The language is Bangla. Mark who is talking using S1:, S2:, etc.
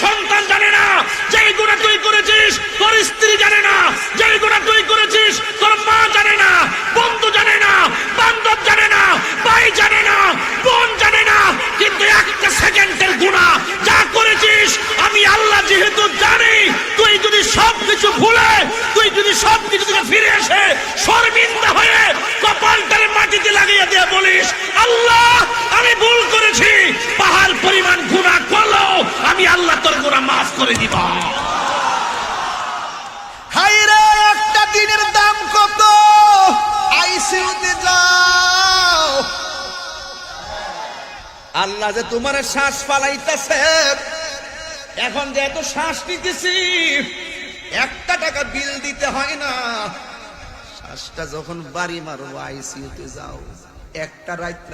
S1: সন্তান জানে না। যে গুণা তুই করেছিস, তোর স্ত্রী জানে না। যে গুণা তুই করেছিস, তোর মা জানে না। বন্ধু জানে না। বান্ধব জানে না। ভাই জানে না। বোন জানে না। কিন্তু একটা সেকেন্ডের গুণা, যা করেছিস, আমি আল্লাহ যেহেতু জানি, তুই যদি সব কিছু ভুলে, তুই যদি সব কিছু থেকে ফিরে এসে শর্মিন্দা হয়ে কপালটার মাটিতে লাগিয়ে দিয়ে বলিস, আল্লাহ, আমি ভুল তোর করে দিব।
S2: হাইরে একটা দিনের দাম কত? আইসিউতে যাও। আল্লাহ যে তোমার শ্বাস পালাইতেছে এখন যে এত শ্বাস নিতেছি, একটা টাকা বিল দিতে হয় না। শ্বাসটা যখন বাড়ি মারো আইসিউতে যাও। একটা রাত